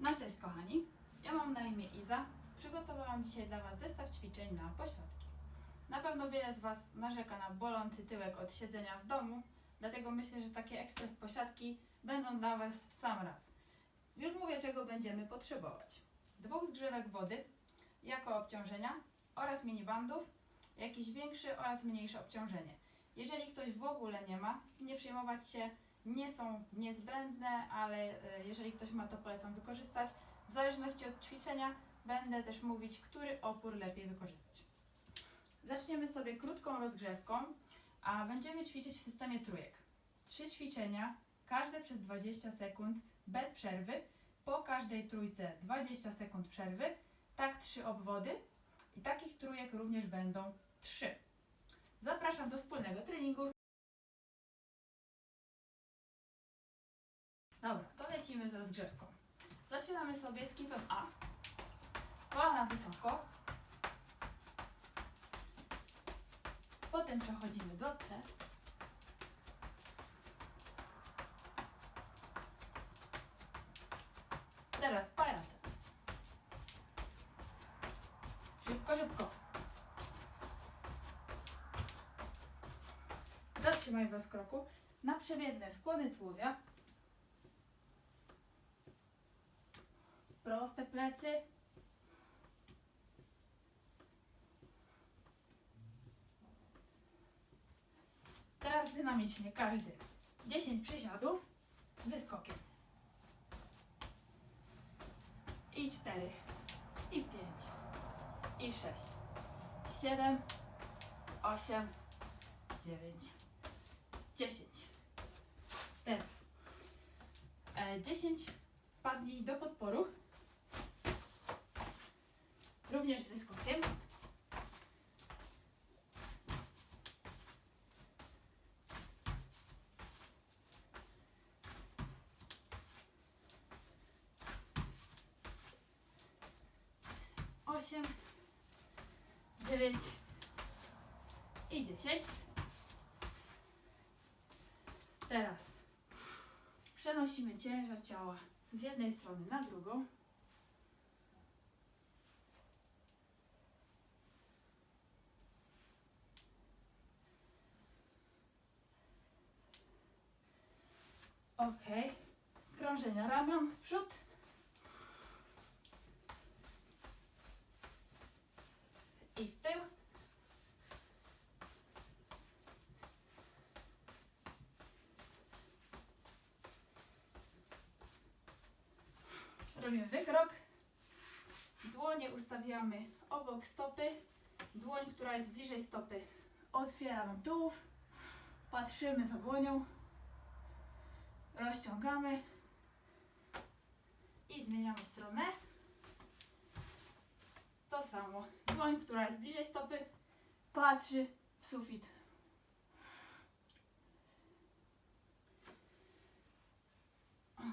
No cześć kochani, ja mam na imię Iza. Przygotowałam dzisiaj dla Was zestaw ćwiczeń na pośladki. Na pewno wiele z Was narzeka na bolący tyłek od siedzenia w domu, dlatego myślę, że takie ekspres posiadki będą dla Was w sam raz. Już mówię, czego będziemy potrzebować. Dwóch zgrzewek wody jako obciążenia oraz minibandów, jakiś większy oraz mniejsze obciążenie. Jeżeli ktoś w ogóle nie ma, nie przejmować się, nie są niezbędne, ale e, jeżeli ktoś ma, to polecam wykorzystać. W zależności od ćwiczenia będę też mówić, który opór lepiej wykorzystać. Zaczniemy sobie krótką rozgrzewką, a będziemy ćwiczyć w systemie trójek. Trzy ćwiczenia, każde przez 20 sekund, bez przerwy. Po każdej trójce 20 sekund przerwy, tak trzy obwody i takich trójek również będą trzy. Zapraszam do wspólnego treningu. Dobra, to lecimy z rozgrzewką. Zaczynamy sobie z kipem A. Kolana wysoko. Potem przechodzimy do C. Teraz pajace. Szybko, szybko. Zatrzymaj w rozkroku. Na przebiedne skłony tułowia. Proste plecy. Teraz dynamicznie każdy. 10 przysiadów z wyskokiem. I 4, i 5, i 6, 7, 8, 9, 10. Teraz e, 10 padnij do podporu. Również z wyskokiem. Osiem, dziewięć i dziesięć. Teraz przenosimy ciężar ciała z jednej strony na drugą. Ok. Krążenia ramion w przód. I w tył. Robimy wykrok. Dłonie ustawiamy obok stopy. Dłoń, która jest bliżej stopy, otwiera nam tułów. Patrzymy za dłonią. Rozciągamy. I zmieniamy stronę. To samo. Dłoń, która jest bliżej stopy, patrzy w sufit. Okay.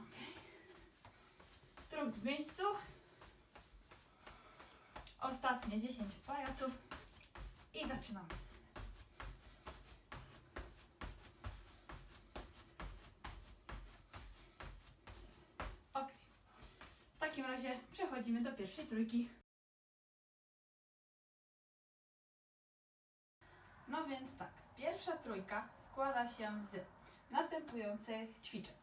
Trud w miejscu. Ostatnie 10 pajaców i zaczynamy. Przechodzimy do pierwszej trójki. No więc tak, pierwsza trójka składa się z następujących ćwiczeń.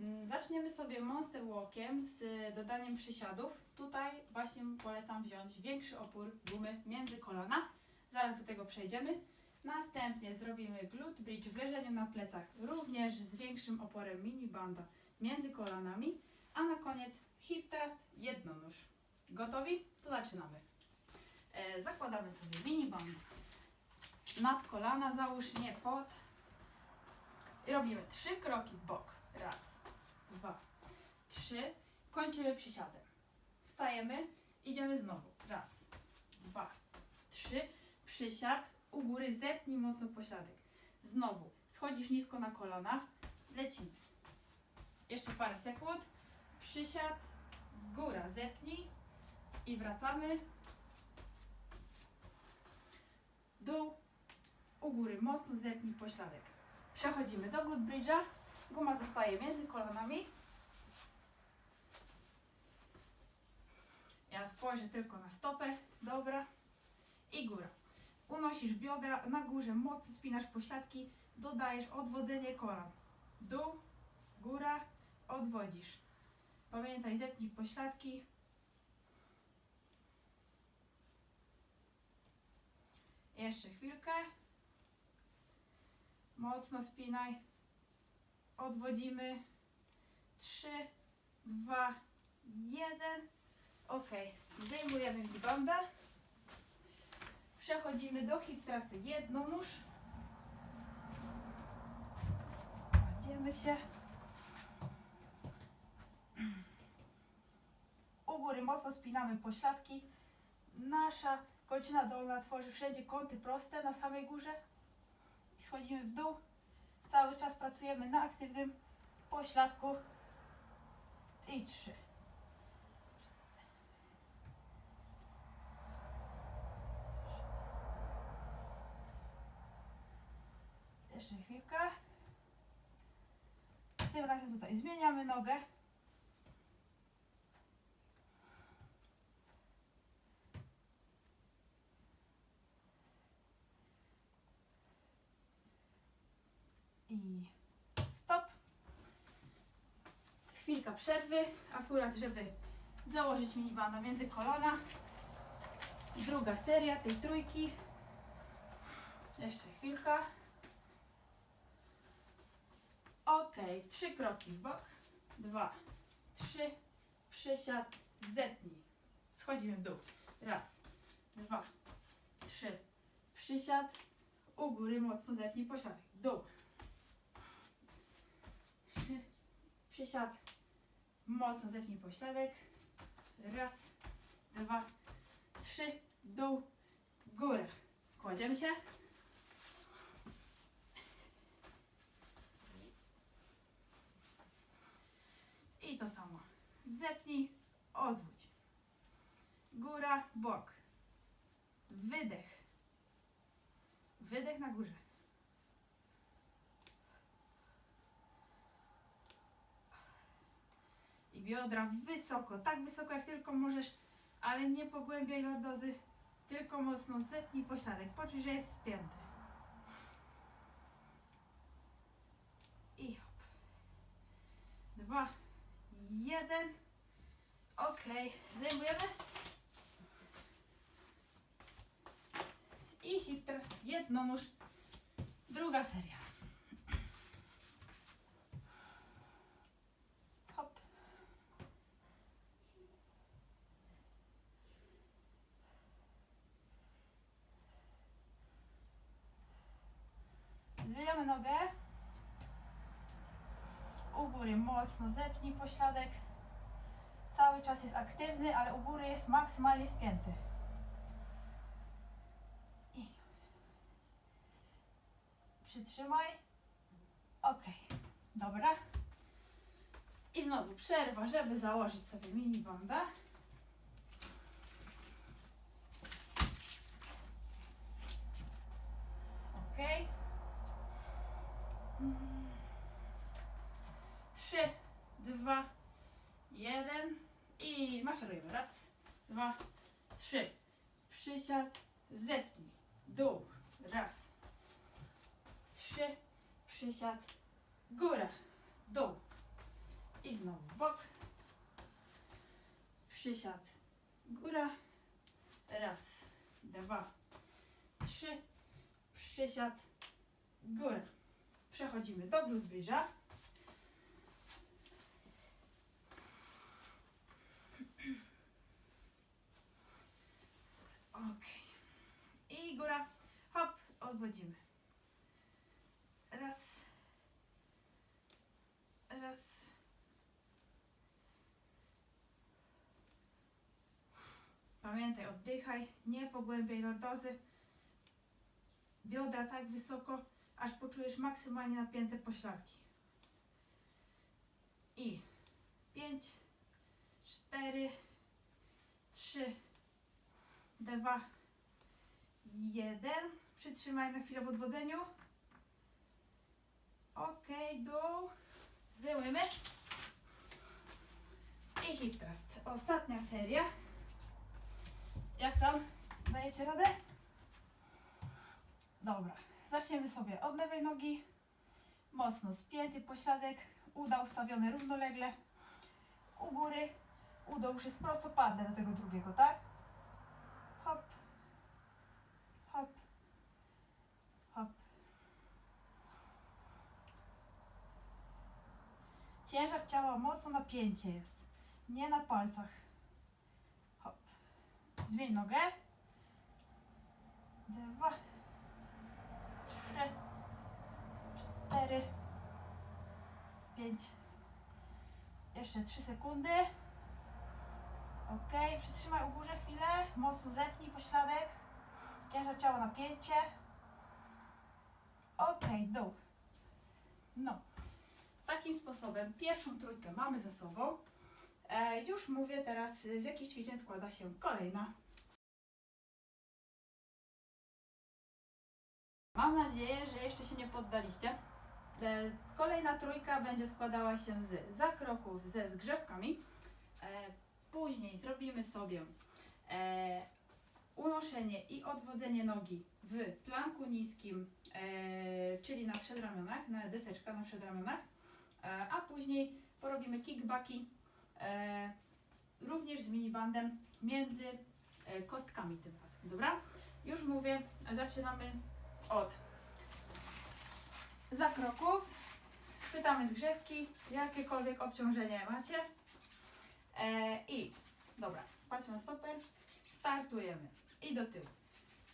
Mm, Zaczniemy sobie monster walkiem z dodaniem przysiadów. Tutaj właśnie polecam wziąć większy opór gumy między kolana. Zaraz do tego przejdziemy. Następnie zrobimy glute bridge w leżeniu na plecach, również z większym oporem mini banda między kolanami. A na koniec hip thrust jednonóż. Gotowi? To zaczynamy. E, zakładamy sobie mini banda nad kolana, załóż nie pod. I robimy trzy kroki w bok. Raz, dwa, trzy. Kończymy przysiadem. Wstajemy, idziemy znowu. Raz, dwa, trzy. Przysiad, u góry zepnij mocno pośladek. Znowu, schodzisz nisko na kolana, lecimy. Jeszcze parę sekund. Przysiad, góra, zepnij i wracamy. Dół, u góry mocno zepnij pośladek. Przechodzimy do glute bridge'a. Guma zostaje między kolanami. Ja spojrzę tylko na stopę. Dobra. I góra. Unosisz biodra na górze, mocno spinasz pośladki, dodajesz odwodzenie kolan. Dół, góra, odwodzisz. Pamiętaj, zepnij pośladki. Jeszcze chwilkę. Mocno spinaj. Odwodzimy. 3, 2, 1. Ok. Zdejmujemy bigondę. Przechodzimy do hip trasy jednonóż. Kładziemy się. U góry mocno spinamy pośladki. Nasza kończyna dolna tworzy wszędzie kąty proste na samej górze. I schodzimy w dół. Cały czas pracujemy na aktywnym pośladku. I trzy. Jeszcze chwilkę. Tym razem tutaj zmieniamy nogę. I stop. Chwilka przerwy, akurat żeby założyć minibanda między kolana. Druga seria tej trójki. Jeszcze chwilka. Ok, trzy kroki w bok. Dwa, trzy, przysiad, zetnij. Schodzimy w dół. Raz, dwa, trzy, przysiad. U góry mocno zepnij pośladek. Dół. Trzy, Przysiad. Mocno zepnij pośladek. Raz, dwa, trzy, dół, górę. Kładziemy się. I to samo. Zepnij, odwróć. Góra, bok. Wydech. Wydech na górze. Biodra wysoko, tak wysoko jak tylko możesz, ale nie pogłębiaj lordozy, tylko mocno zepnij pośladek. Poczuj, że jest spięty. I hop. Dwa, jeden. Ok, zdejmujemy. I hip teraz jedno nóż. Druga seria. Hop. Nogę. U góry mocno zepnij pośladek. Cały czas jest aktywny, ale u góry jest maksymalnie spięty. I przytrzymaj. Ok, dobra. I znowu przerwa, żeby założyć sobie mini banda. Ok. Trzy, dwa, jeden i maszerujemy. Raz, dwa, trzy. Przysiad, zepnij. Dół. Raz. Trzy. Przysiad. Góra. Dół. I znowu bok. Przysiad. Góra. Raz. Dwa. Trzy. Przysiad. Góra. Przechodzimy do bridge'a. Ok. I góra. Hop. Odwodzimy. Raz. Raz. Pamiętaj, oddychaj, nie pogłębiaj lordozy. Biodra tak wysoko, aż poczujesz maksymalnie napięte pośladki. I pięć, cztery, trzy, dwa, jeden. Przytrzymaj na chwilę w odwodzeniu. Ok, dół. Zdejmujemy. I hip thrust. Ostatnia seria. Jak tam? Dajecie radę? Dobra. Zaczniemy sobie od lewej nogi. Mocno spięty pośladek, uda ustawione równolegle. U góry udo już jest prostopadle do tego drugiego, tak? Hop. Hop. Hop. Ciężar ciała mocno napięcie jest. Nie na palcach. Hop. Zmień nogę. Dwa. Cztery. Pięć. Jeszcze trzy sekundy. Ok, przytrzymaj u górze chwilę. Mocno zepnij pośladek. Ciężar ciała napięcie. Ok, dół. No. Takim sposobem pierwszą trójkę mamy ze sobą. E, już mówię teraz, z jakich ćwiczeń składa się kolejna. Mam nadzieję, że jeszcze się nie poddaliście. Kolejna trójka będzie składała się z zakroków ze zgrzewkami. E, później zrobimy sobie e, unoszenie i odwodzenie nogi w planku niskim, e, czyli na przedramionach, na deseczka na przedramionach. A później porobimy kickbacki również z minibandem między kostkami tym razem, dobra? Już mówię, zaczynamy od zakroków, chwytamy zgrzewki, jakiekolwiek obciążenie macie e, i dobra, patrz na stoper, startujemy i do tyłu.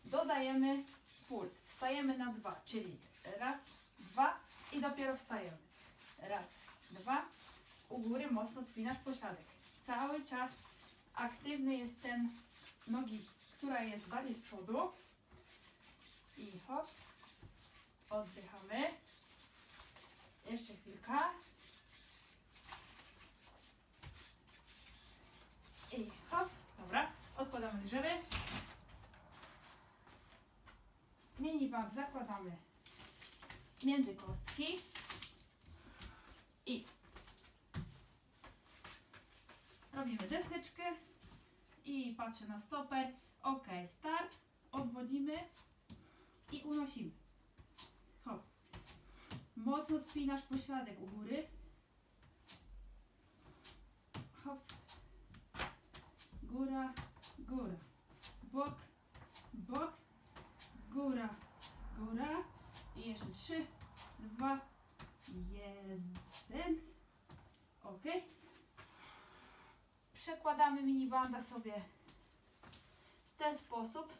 Dodajemy puls, wstajemy na dwa, czyli raz, dwa i dopiero wstajemy. Raz, dwa. U góry mocno spinasz pośladek. Cały czas aktywny jest ten nogi, która jest bardziej z przodu. I hop. Oddychamy. Jeszcze chwilka. I hop. Dobra. Odkładamy zgrzewy. Mini bag zakładamy między kostki. I robimy deseczkę i patrzę na stoper. Ok, start. Odwodzimy i unosimy. Hop. Mocno spinasz pośladek u góry. Hop. Góra, góra. Bok, bok, góra, góra. I jeszcze trzy, dwa, jeden. Ok. Przekładamy minibanda sobie w ten sposób.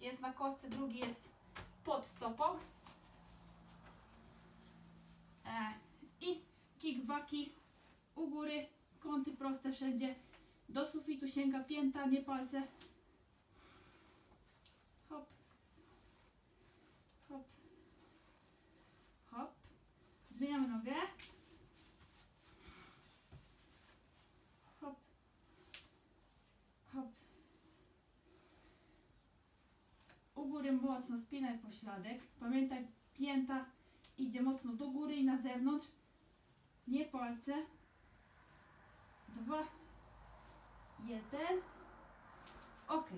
Jest na kostce, drugi jest pod stopą. E, I kickbacki u góry, kąty proste wszędzie. Do sufitu sięga pięta, nie palce. Hop. Hop. Hop. Zmieniamy nogę. Hop. Hop. U góry mocno spinaj pośladek. Pamiętaj, pięta idzie mocno do góry i na zewnątrz. Nie palce. Dwa. Jeden. Ok.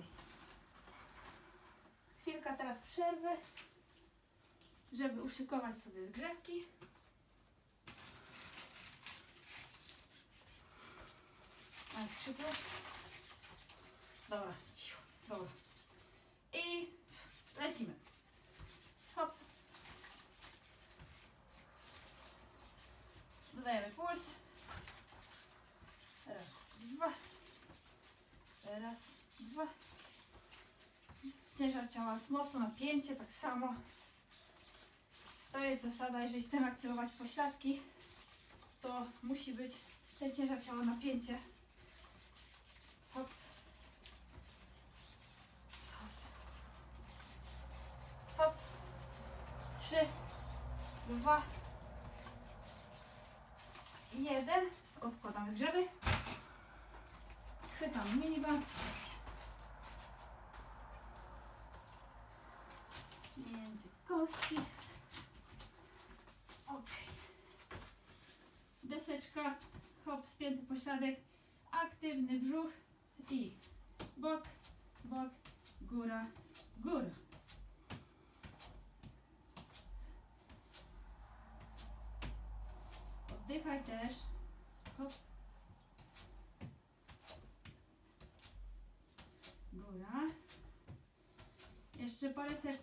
Chwilka teraz przerwy, żeby uszykować sobie zgrzewki. A skrzydło. Dobra. I lecimy. Hop. Dodajemy puls. Raz, dwa. Raz, dwa. Ciężar ciała mocno napięcie, tak samo. To jest zasada, jeżeli chcemy aktywować pośladki, to musi być ten ciężar ciała napięcie. Hop. Hop. Trzy, dwa, jeden. Odkładamy zgrzewy. Chwytam miniband. Między kostki. Ok. Deseczka, hop, spięty pośladek, aktywny brzuch i bok, bok, góra, góra. Oddychaj też. Hop. Góra.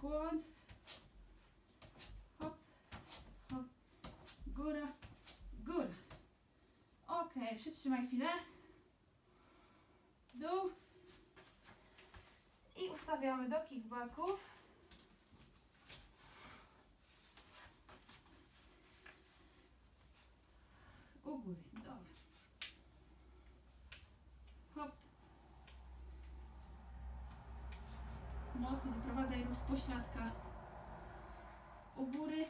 Sekund. Hop, hop. Góra, góra. Ok, przytrzymaj chwilę. Dół. I ustawiamy do kickbacków. U góry, dobra. Hop. Mocno wyprowadzaj ruch z pośladka. U góry,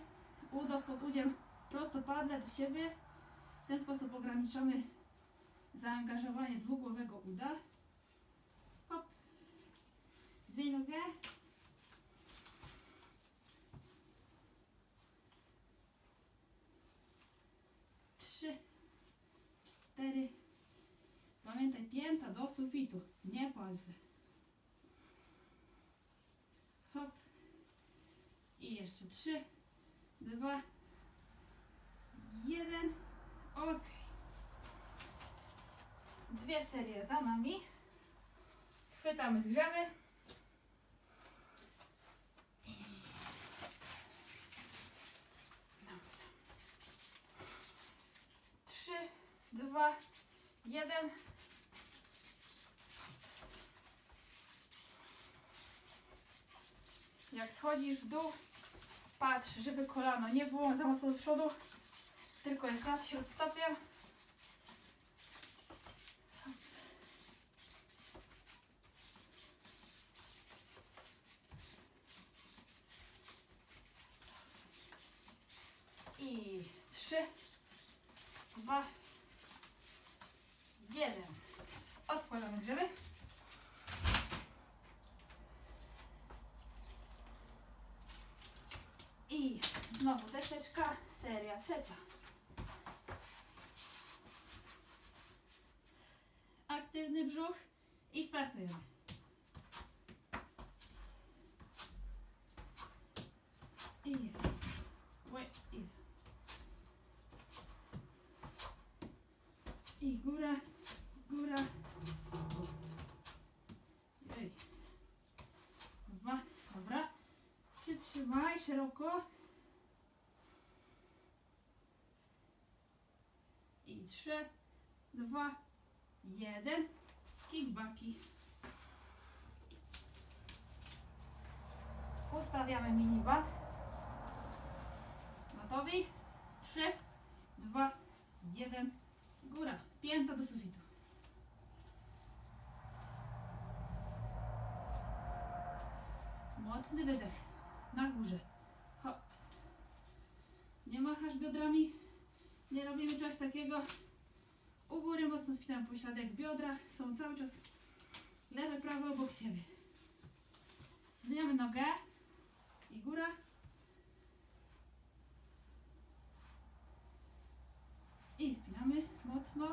udo z podłudziem prostopadle do siebie. W ten sposób ograniczamy zaangażowanie dwugłowego uda. Hop. Zmień nogę. Trzy, cztery. Pamiętaj, pięta do sufitu, nie palce. Hop. I jeszcze trzy, dwa, jeden. Ok. Dwie serie za nami. Chwytamy zgrzewy. Trzy, dwa, jeden. Jak schodzisz w dół, patrz, żeby kolano nie było za mocno do przodu, tylko jest nad śródstopiem. I trzy, dwa, jeden. Odkładamy zgrzewy. I znowu deseczka, seria trzecia. Aktywny brzuch i startujemy. 3, 2, 1. Kickbacki. Ustawiamy minibat. Gotowi? 3, 2, 1. Góra. Pięta do sufitu. Mocny wydech. Na górze. Hop. Nie machasz biodrami. Nie robimy czegoś takiego. U góry mocno spinam pośladek biodra. Są cały czas lewe, prawe obok siebie. Zmieniamy nogę. I góra. I spinamy mocno.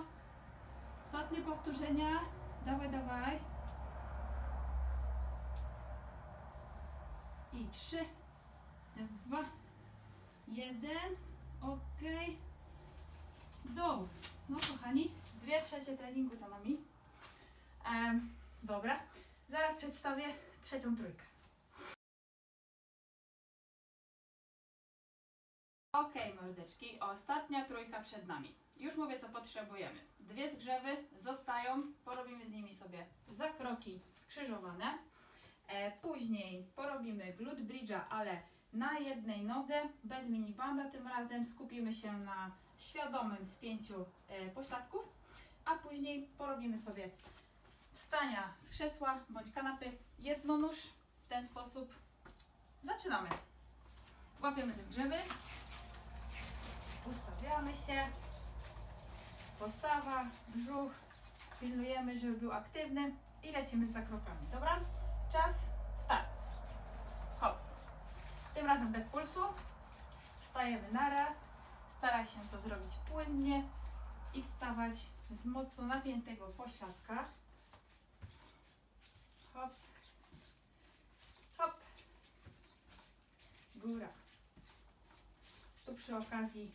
Ostatnie powtórzenia. Dawaj, dawaj. I trzy, dwa, jeden. Dół. No kochani, dwie trzecie treningu za nami. Dobra. Zaraz przedstawię trzecią trójkę. Ok, mordeczki, ostatnia trójka przed nami. Już mówię, co potrzebujemy. Dwie zgrzewy zostają, porobimy z nimi sobie zakroki skrzyżowane. E, później porobimy glute bridge'a, ale na jednej nodze, bez minibanda tym razem. Skupimy się na świadomym spięciu e, pośladków, a później porobimy sobie wstania z krzesła bądź kanapy jednonóż. W ten sposób zaczynamy. Łapiemy ze zgrzewy. Ustawiamy się. Postawa, brzuch. Pilnujemy, żeby był aktywny i lecimy z zakrokami. Dobra? Czas, start. Hop. Tym razem bez pulsu. Wstajemy naraz. Stara się to zrobić płynnie i wstawać z mocno napiętego pośladka. Hop, hop, góra. Tu przy okazji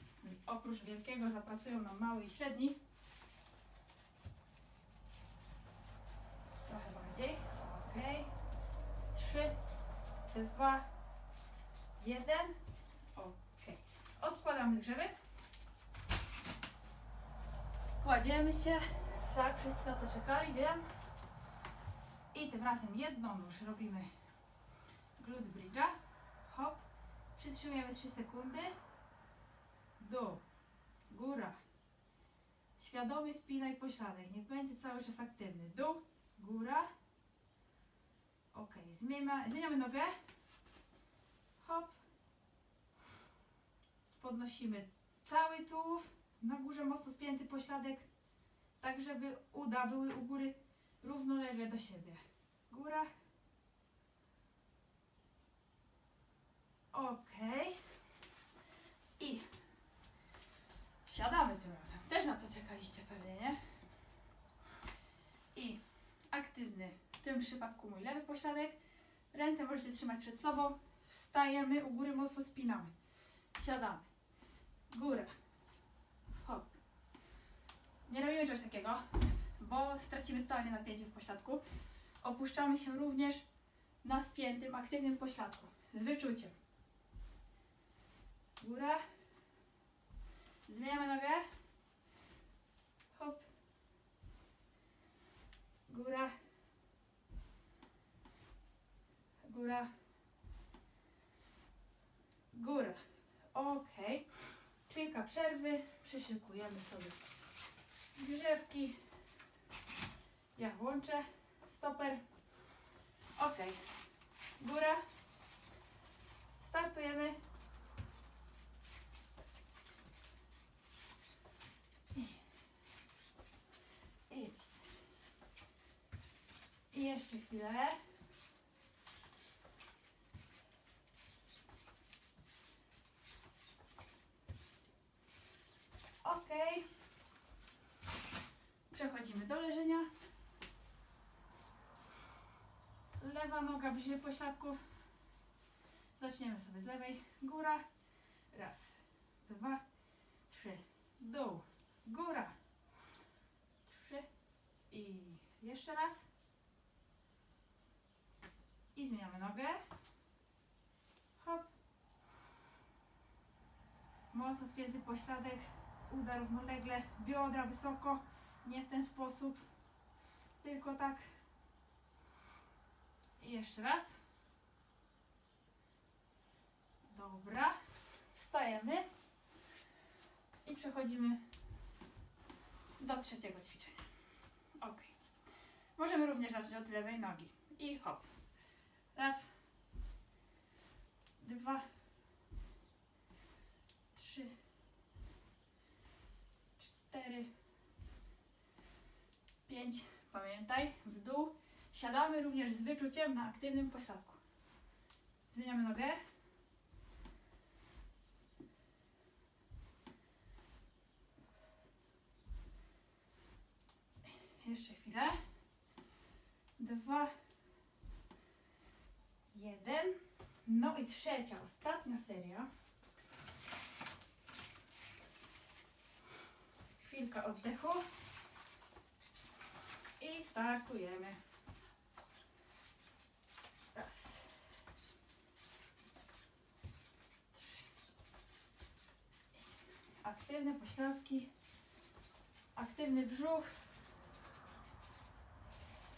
oprócz wielkiego zapracują nam mały i średni. Trochę bardziej. Ok. Trzy, dwa, jeden. Odkładamy zgrzewek. Kładziemy się. Tak, wszyscy na to czekali, wiem. I tym razem jedną już robimy glute bridge'a. Hop. Przytrzymujemy 3 sekundy. Dół. Góra. Świadomie spinaj pośladek. Niech będzie cały czas aktywny. Dół. Góra. Ok. Zmieniamy, zmieniamy nogę. Hop. Podnosimy cały tułów. Na górze mocno spięty pośladek. Tak, żeby uda były u góry równolegle do siebie. Góra. Ok. I siadamy tym razem. Też na to czekaliście pewnie, nie? I aktywny w tym przypadku mój lewy pośladek. Ręce możecie trzymać przed sobą. Wstajemy, u góry mocno spinamy. Siadamy. Góra. Hop. Nie robimy czegoś takiego, bo stracimy totalnie napięcie w pośladku. Opuszczamy się również na spiętym, aktywnym pośladku. Z wyczuciem. Góra. Zmieniamy nogę. Hop. Góra. Góra. Góra. Ok. Chwilka przerwy. Przyszykujemy sobie grzewki. Ja włączę stoper. Ok. Góra. Startujemy. I-. I jeszcze chwilę. Ok. Przechodzimy do leżenia. Lewa bliżej pośladków. Zaczniemy sobie z lewej. Góra. Raz, dwa, trzy. Dół. Góra. Trzy. I jeszcze raz. I zmieniamy nogę. Hop. Mocno spięty pośladek. Uda równolegle. Biodra wysoko. Nie w ten sposób. Tylko tak. I jeszcze raz. Dobra. Wstajemy. I przechodzimy do trzeciego ćwiczenia. Ok. Możemy również zacząć od lewej nogi. I hop. Raz. Dwa. Trzy. Cztery. Pięć. Pamiętaj. W dół. Siadamy również z wyczuciem na aktywnym pośladku. Zmieniamy nogę. Jeszcze chwilę. Dwa. Jeden. No i trzecia, ostatnia seria. Chwilka oddechu. I startujemy. Raz. Trzy. Aktywne pośladki. Aktywny brzuch.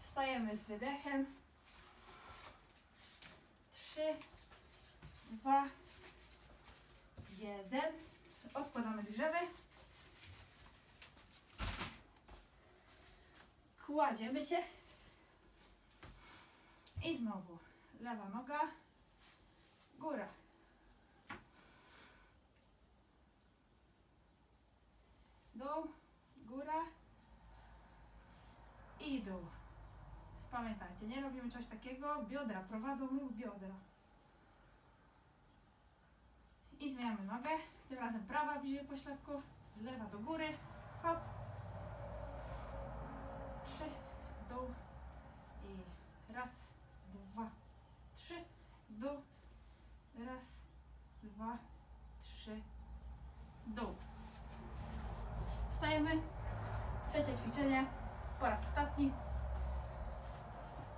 Wstajemy z wydechem. Trzy, dwa, jeden. Odkładamy zgrzewy. Kładziemy się. I znowu lewa noga, góra. Dół, góra i dół. Pamiętajcie, nie robimy czegoś takiego. Biodra prowadzą ruch biodra. I zmieniamy nogę. Tym razem prawa bliżej pośladków, lewa do góry. Hop. Trzy, dół i raz, dwa, trzy, dół, raz, dwa, trzy, dół. Stajemy. Trzecie ćwiczenie. Po raz ostatni.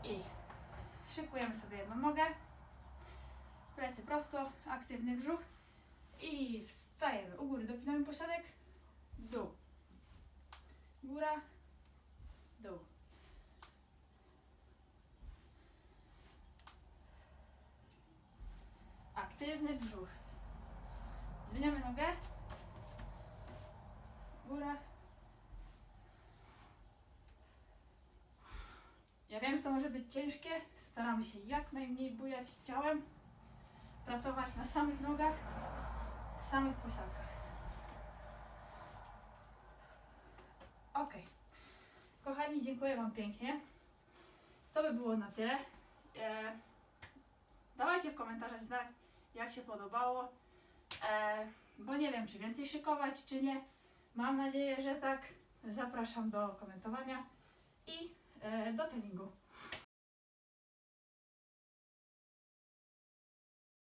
I szykujemy sobie jedną nogę. Plecy prosto, aktywny brzuch. I wstajemy. U góry dopinamy posiadek. Dół. Góra. Dół. Aktywny brzuch. Zmieniamy nogę. Góra. Ja wiem, że to może być ciężkie. Staramy się jak najmniej bujać ciałem. Pracować na samych nogach, samych posiadkach. Ok. Kochani, dziękuję Wam pięknie. To by było na tyle. E, dawajcie w komentarzach znak, jak się podobało. E, bo nie wiem, czy więcej szykować, czy nie. Mam nadzieję, że tak. Zapraszam do komentowania i e, do treningu.